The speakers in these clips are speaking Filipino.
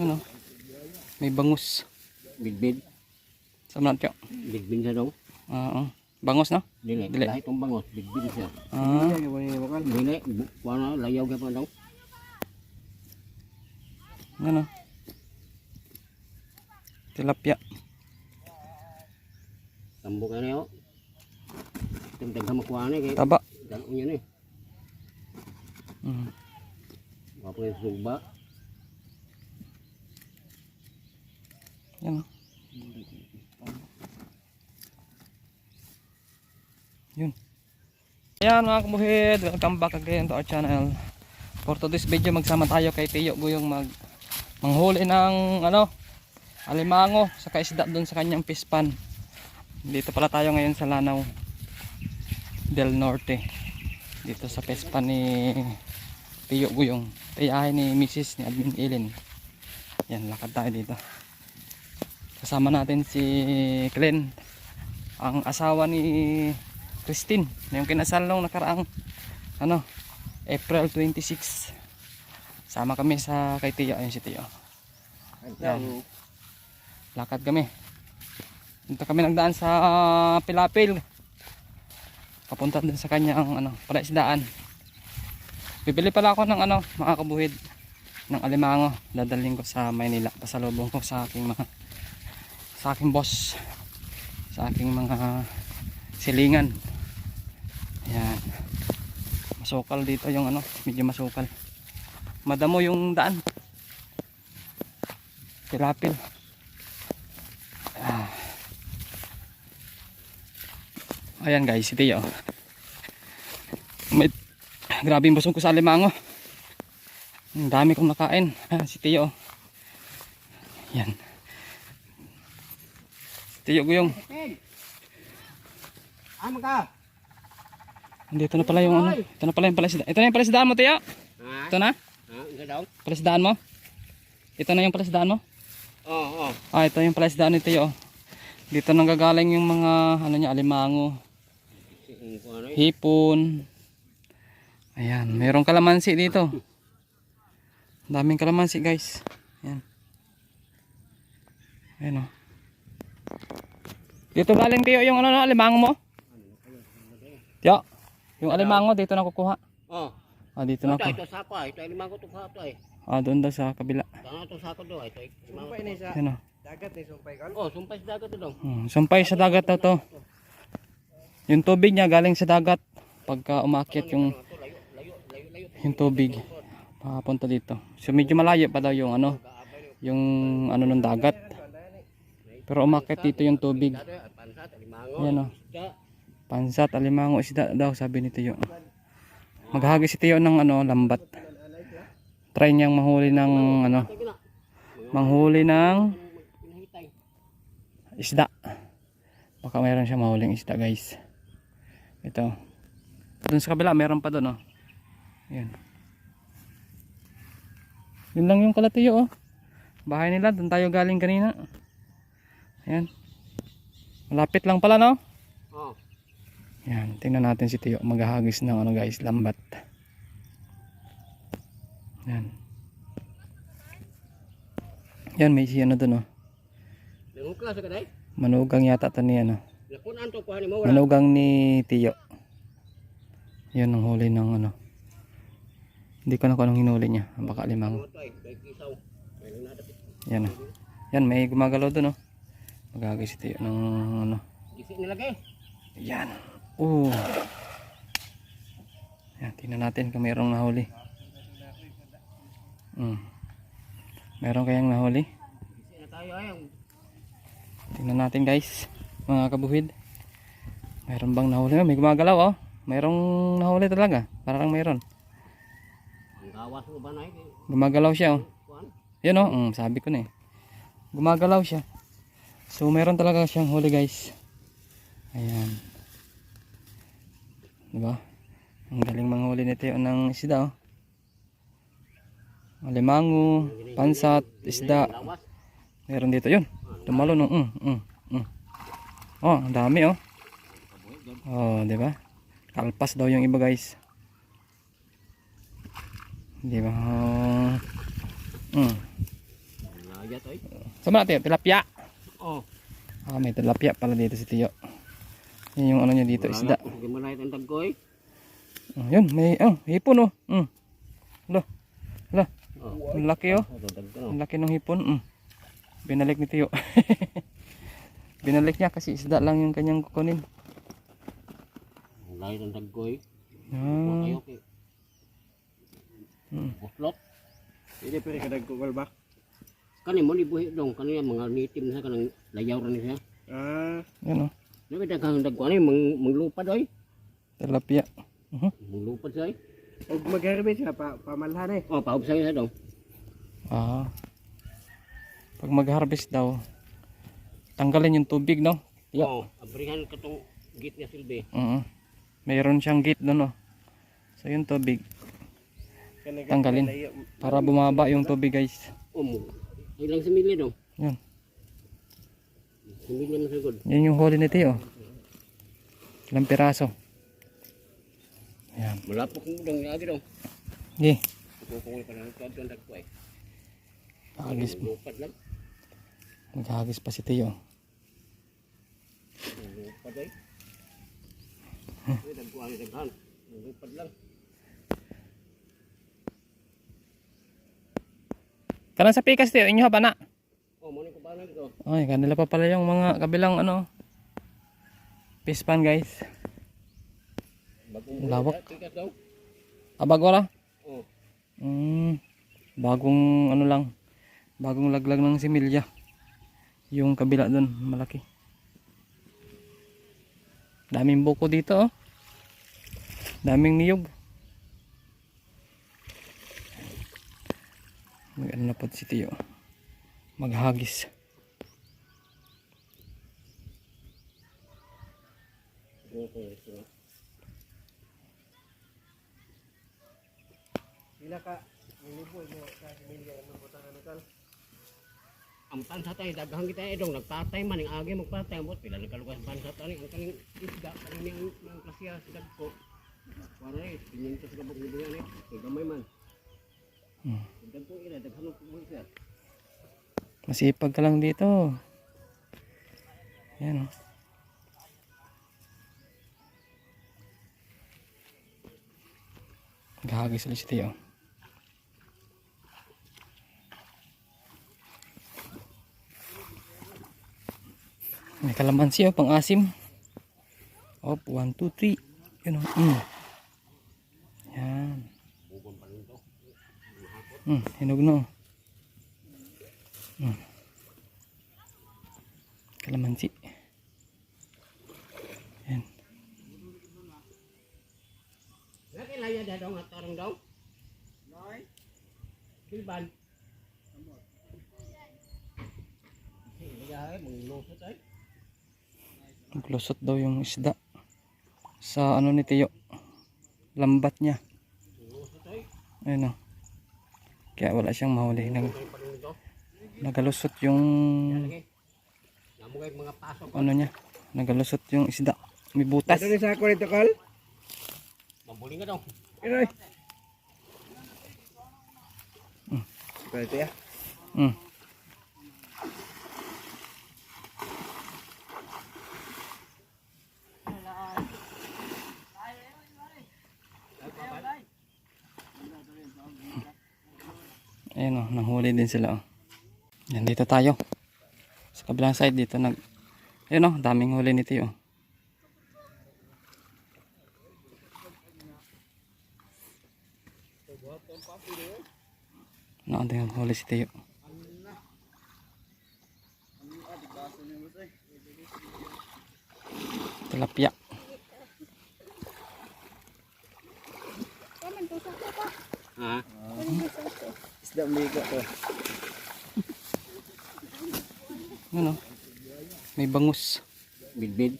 Ano? May bangus. Bidbid. Sa natin. Bidbid sa daw. Oo. Bangus no? Dili. Dili. Dili. Kahit itong bangos, bidbid siya. Ah. Dili. Wala, layaw ka pa daw. Ano? Tilapia. Tambo ka na yun. Itong tagkamakuha na kay Taba. Dalong yun eh. Mm. Wapo yung sugba. Yan. oh. Yun. Ayan mga kabuhid, welcome back again to our channel. For today's video, magsama tayo kay Tiyo Guyong mag manghuli ng ano, alimango sa kaisda doon sa kanyang pispan. Dito pala tayo ngayon sa Lanao del Norte. Dito sa pispan ni Tiyo Guyong. Tiyahin ni Mrs. ni Admin Ellen. Yan, lakad tayo dito. Kasama natin si Glenn, ang asawa ni Christine, na yung kinasal nung nakaraang ano, April 26. Sama kami sa kay Tiyo, ayun si Tiyo. Yan. Lakad kami. Dito kami nagdaan sa Pilapil. Papunta din sa kanyang ano, palaisdaan. Bibili pala ako ng ano, mga kabuhid ng alimango. Dadalhin ko sa Maynila. Pasalubong ko sa aking mga sa aking boss sa aking mga silingan. Yan masukal dito yung ano medyo masukal. Madamo yung daan. Tilapil. Ah. ayan guys si Tio may grabe yung busog ko sa alimango. Ang dami kong nakain. Ah, si Tio. Yan Tiyo ko yung Ama ka! Dito na pala yung ano. Ito na pala yung palasidaan. Ito na yung palasidaan mo, Tiyo. Ito na. Palasidaan mo. Ito na yung palasidaan mo. Oo, oo. Ah, ito yung palasidaan ni Tiyo. Dito nang gagaling yung mga ano niya, alimango, hipon. Ayan, mayroong kalamansi dito. Daming kalamansi, guys. Ayan. Ayan oh. Dito galing Tiyo yung ano, no, alimango mo. Tiyo, yung alimango dito na kukuha. Oo. Ah, dito na Ito, ako. ito sako ah. Ito limang ko ito ka ito eh. Ah, doon daw sa kabila. Tanga ito sako daw. Ito limang ko. Ayan o. Oh, sumpay sa dagat daw. Hmm, sampay sa dagat daw to. Yung tubig niya galing sa dagat. Pagka umakyat yung, Ito layo, layo, layo, layo. yung tubig, papunta dito. So medyo malayo pa daw yung ano, yung ano ng dagat. Pero umakyat dito yung tubig. Ayan o. Isda. Pansat, alimango, isda daw sabi ni Tiyo. Maghagi si Tiyo ng ano, lambat. Try niyang mahuli ng ano, manghuli ng isda. Baka mayroon siya mahuling isda guys. Ito. Doon sa kabila meron pa doon oh. Ayan. Yun lang yung kalatiyo oh. Bahay nila, doon tayo galing kanina. Ayan. Malapit lang pala no? Oh. Ayan, tingnan natin si Tiyo maghahagis ng ano guys, lambat. Ayan. Yan, may siya na doon oh. Limang klase ka day. Manugang yata to ni ano. Lapon anto kuha ni mo wala. Manugang ni Tiyo. Yan ang huli ng ano. Hindi ko na kung anong hinuli niya. Baka limang. Ito. Yan oh. Yan, may gumagalaw doon oh. Magagay si Tiyo ng ano. Isi nilagay. Yan. Oh. Yan, tingnan natin kung mayroong nahuli. Hmm. Meron kayang nahuli? Tingnan natin guys. Mga kabuhid. Mayroon bang nahuli? May gumagalaw oh. Mayroong nahuli talaga. Parang mayroon. Gumagalaw siya oh. Yan oh, mm, sabi ko na eh. Gumagalaw siya. So meron talaga siyang huli guys. Ayan. Diba? Ang galing manghuli nito yung ng isda oh. Alimango, pansat, isda. Meron dito yun. Tumalo no. Mm, mm, mm. Oh, ang dami oh. Oh, di ba? Kalpas daw yung iba guys. Di ba? Oh. Mm. Sama natin, tilapia. Oh. Ah, may tilapia pala dito si Tiyo. Yan yung ano niya dito, isda. Gimana itu ang ko eh. Oh, yun, may, oh, hipon oh. Mm. Lo, lo, Oh. ang laki oh. Dag ko. Ang laki ng hipon. Mm. Binalik ni Tiyo. Binalik niya kasi isda lang yung kanyang kukunin. Ang dag ko eh. Ah, kay. Mm. Buslok. Ini pwede ka nagkukal ba? Kani mo libuhi dong kani mga nitim sa kanang layaw ra ni siya. Ah, yun oh. Nabi daghang dag ko ani mang manglupad oy. Tilapia. Mhm. Manglupad siya. eh. og mag-harvest ka pa pamalhan eh. Oh, paub sa siya dong. Ah. Pag mag-harvest daw, tanggalin yung tubig, no? Yeah. Oh, abrihan katong git nga silbi. Oo. Mayroon siyang gate doon, no? So yung tubig, Tanggalin. para bumaba yung tubig, guys. Mo. Ilang simili dong. Yan. Simili man sagod. Yan yung huli nito, oh. Ilang piraso. Yan. Malapok mo dong agi dong. Okay. Kukuha pa nang tuwan dag ko eh. Hagis, Lupad lang. maghagis pa si Tiyo. Lupad oy. Ay, dag ko ani daghan. Lupad lang. Kanang sa pikas, Tiyo, inyo ba na? Oh, mo ni ko balang ko. Ay, kanila pa pala yung mga kabilang, ano, fish pan, guys. Bagong Lawak. Tikas daw. Abag wala? Oh. Mm, bagong ano lang, bagong laglag ng similya. Yung kabila doon, malaki. Daming buko dito oh. Daming niyog. Mag ano na po si Tiyo. Maghagis. Pila ka nilibo mo sa similya ano butang ano kal. Ang pansat ay daghang kita eh dong nagpatay man ang agi magpatay mo pila nagkalugas pansat ani ang kaning isda kaning ang klasya sa dagko. Wala eh, pinyento sa gabok ni buyan eh. Gamay man. Hmm. Masipag ka lang dito. Yan oh. Maghagis ulit si Tiyo. May kalamansi oh, pang asim. Op, 1, 2, 3. Yun oh. Mm. Mm, hinog na oh. Mm. Kalamansi. Yan. Lagi laya dah dong atarang dong. Noy. Ay. Naglusot daw yung isda. Sa ano ni Tiyo. Lambat niya. Ayun oh. Kaya wala siyang mahuli. Nag, ito. nagalusot yung ano niya. Nagalusot yung isda. May butas. Ano ni sa ako nito kal? Mambuling ka dong. Inoy. Pwede ya. Mm. Ayan o, nanghuli din sila o. Yan dito tayo. Sa kabilang side dito nag... Ayan o, daming huli nito o. Ano ang huli si Tiyo. Tilapia. Ha? Isda migo to. Ano? May bangus. Bidbid.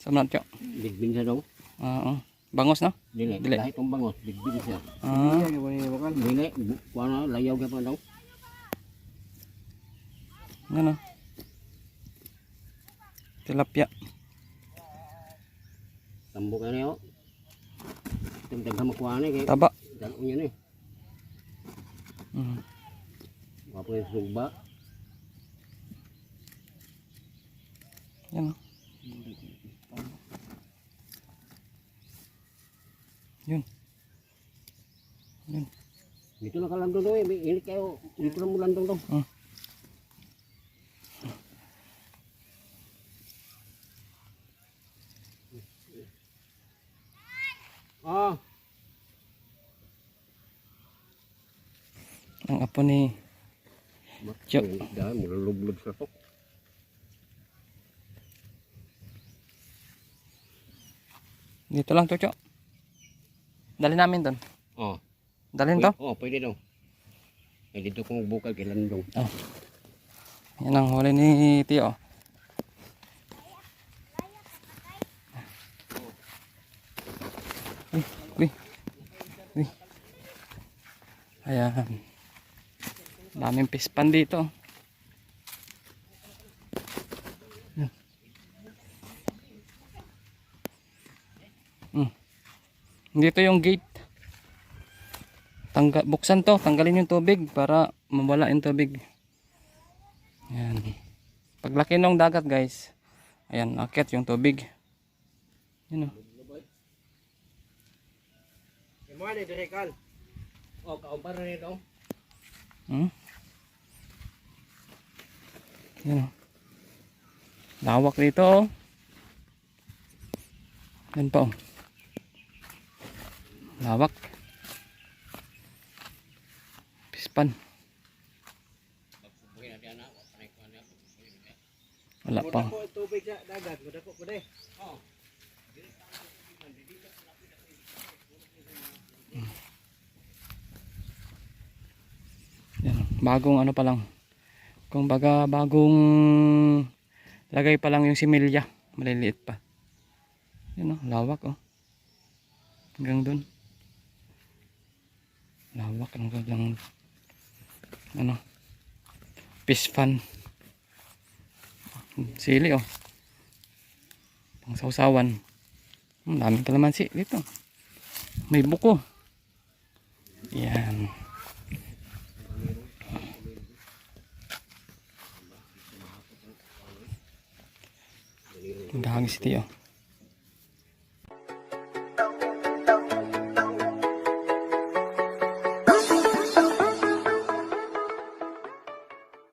Sa mga tiyo. Bidbid sa dong. Oo. Bangus no? Dili. Dili. Dili. Itong bangos. Bidbid siya. Ah. Mo. Dili. Kuha na layaw ka pa dong. Ano? Tilapia. Tambo ka niyo. Itong daghang makuha na kay. Taba. Dalo niya ni. Mm. Mapoy sugba. Yan o. Yun. Yun. Dito na kalandong doon eh. May ilik kayo. Dito na mulandong doon. Hmm. Ah. Ang apo ni Tiyo. Dahil, mululublog sa tok. dito lang to, Chok. Dali namin doon. Oh, Dalhin to. Oh, pwede daw. Eh, dito kong bukal kay Landong. Yan ang huli ni Tio. Uy, uy, uy. Ayan. Daming pispan dito. Yan. Hmm. Dito yung gate. Tangga buksan to, tanggalin yung tubig para mawala yung tubig. Ayan. Paglaki ng dagat guys, ayan, akit yung tubig. Yan o. Imo ni dire kal. Oh, kaumpara nito. Hmm? Yan o. Lawak dito oh. Yan pa oh. Lawak. Pispan. Wala pa. Tubig sa dagat, muda ko ko de. Yan, bagong ano pa lang. Kung bagong lagay pa lang yung similya. Maliliit pa. Yan o, lawak o. Hanggang dun. Lawak hanggang ano. Fish fan. Sili o. Pang sausawan. Hmm, daming kalamansi dito. May buko. Yan. Ang dahagis ito yun.